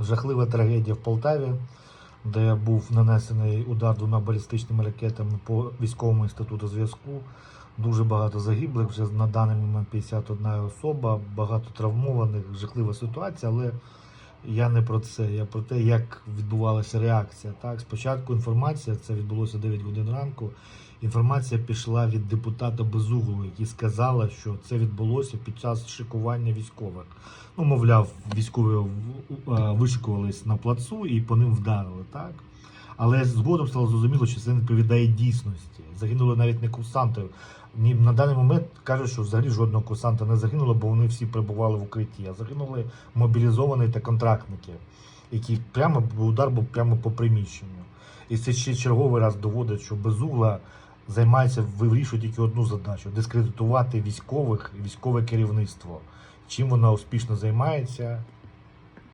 Жахлива трагедія в Полтаві, де був нанесений удар двома балістичними ракетами по військовому інституту зв'язку. Дуже багато загиблих, вже на даний момент 51 особа, багато травмованих, жахлива ситуація, але я не про це. Я про те, як відбувалася реакція. Так, спочатку інформація, це відбулося 9 годин ранку. Інформація пішла від депутата Безуглу, який сказала, що це відбулося під час шикування військових. Ну, мовляв, військові е, вишикувались на плацу і по ним вдарили, так? Але згодом стало зрозуміло, що це не відповідає дійсності. Загинули навіть не курсанти. Ні, на даний момент кажуть, що взагалі жодного курсанта не загинуло, бо вони всі перебували в укритті. А загинули мобілізовані та контрактники, які прямо удар був прямо по приміщенню. І це ще черговий раз доводить, що безугла займається, вирішує тільки одну задачу дискредитувати військових і військове керівництво. Чим вона успішно займається,